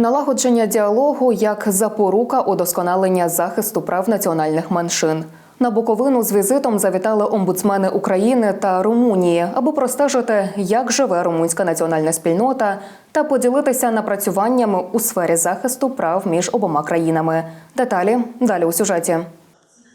Налагодження діалогу як запорука удосконалення захисту прав національних меншин. На Буковину з візитом завітали омбудсмени України та Румунії, аби простежити, як живе румунська національна спільнота, та поділитися напрацюваннями у сфері захисту прав між обома країнами. Деталі далі у сюжеті.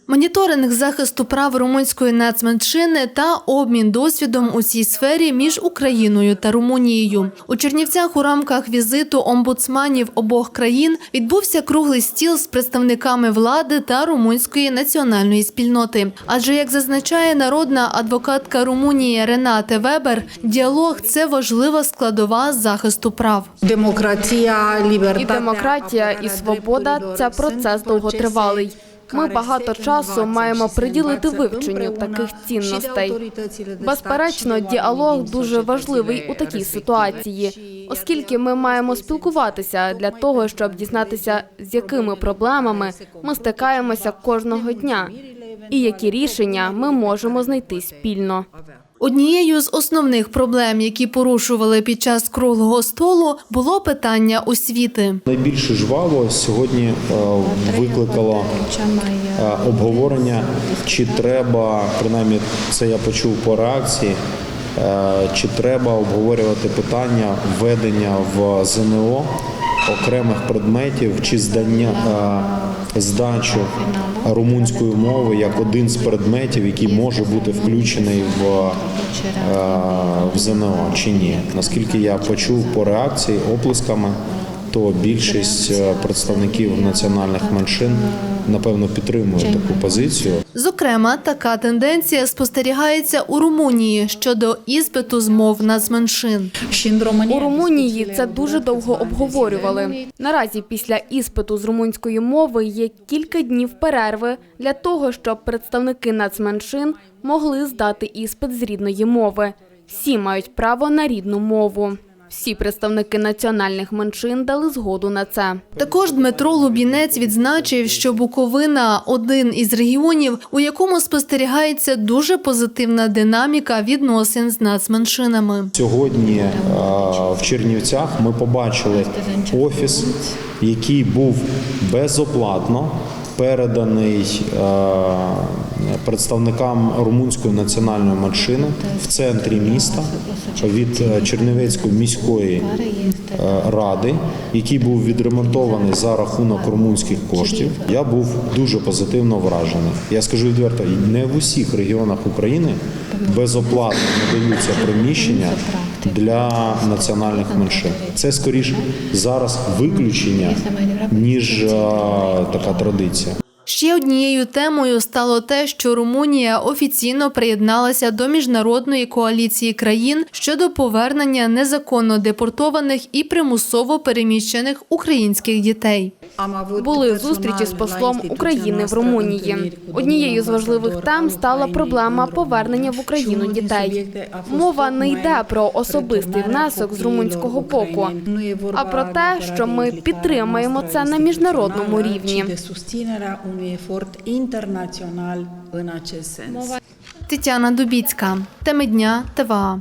Моніторинг захисту прав румунської нацменшини та обмін досвідом у цій сфері між Україною та Румунією. У Чернівцях у рамках візиту омбудсманів обох країн відбувся круглий стіл з представниками влади та румунської національної спільноти. Адже, як зазначає народна адвокатка Румунії Ренате Вебер, діалог це важлива складова захисту прав. Демократія, І демократія, і свобода це процес довготривалий. Ми багато часу маємо приділити вивченню таких цінностей. Безперечно, діалог дуже важливий у такій ситуації, оскільки ми маємо спілкуватися для того, щоб дізнатися, з якими проблемами ми стикаємося кожного дня, і які рішення ми можемо знайти спільно. Однією з основних проблем, які порушували під час круглого столу, було питання освіти. Найбільше жваво сьогодні е, викликало е, обговорення, чи треба, принаймні це я почув по реакції, е, чи треба обговорювати питання введення в ЗНО окремих предметів чи здання здачу румунської мови як один з предметів, який може бути включений в, е, в ЗНО чи ні. Наскільки я почув по реакції оплесками, то більшість е, представників національних меншин напевно підтримує таку позицію. Зокрема, така тенденція спостерігається у Румунії щодо іспиту з мов нацменшин. У Румунії це дуже довго обговорювали. Наразі після іспиту з румунської мови є кілька днів перерви для того, щоб представники нацменшин могли здати іспит з рідної мови. Всі мають право на рідну мову. Всі представники національних меншин дали згоду на це. Також Дмитро Лубінець відзначив, що Буковина один із регіонів, у якому спостерігається дуже позитивна динаміка відносин з нацменшинами. Сьогодні е, в Чернівцях ми побачили офіс, який був безоплатно переданий е, представникам румунської національної меншини в центрі міста від е, Чернівецької міської е, ради, який був відремонтований за рахунок румунських коштів. Я був дуже позитивно вражений. Я скажу відверто, не в усіх регіонах України безоплатно надаються приміщення для національних меншин. Це скоріш зараз виключення ніж е, така традиція. Ще однією темою стало те, що Румунія офіційно приєдналася до міжнародної коаліції країн щодо повернення незаконно депортованих і примусово переміщених українських дітей. Були зустрічі з послом України в Румунії. Однією з важливих тем стала проблема повернення в Україну дітей. Мова не йде про особистий внесок з румунського боку, а про те, що ми підтримаємо це на міжнародному рівні. Тетяна Дубіцька, теми дня ТВА.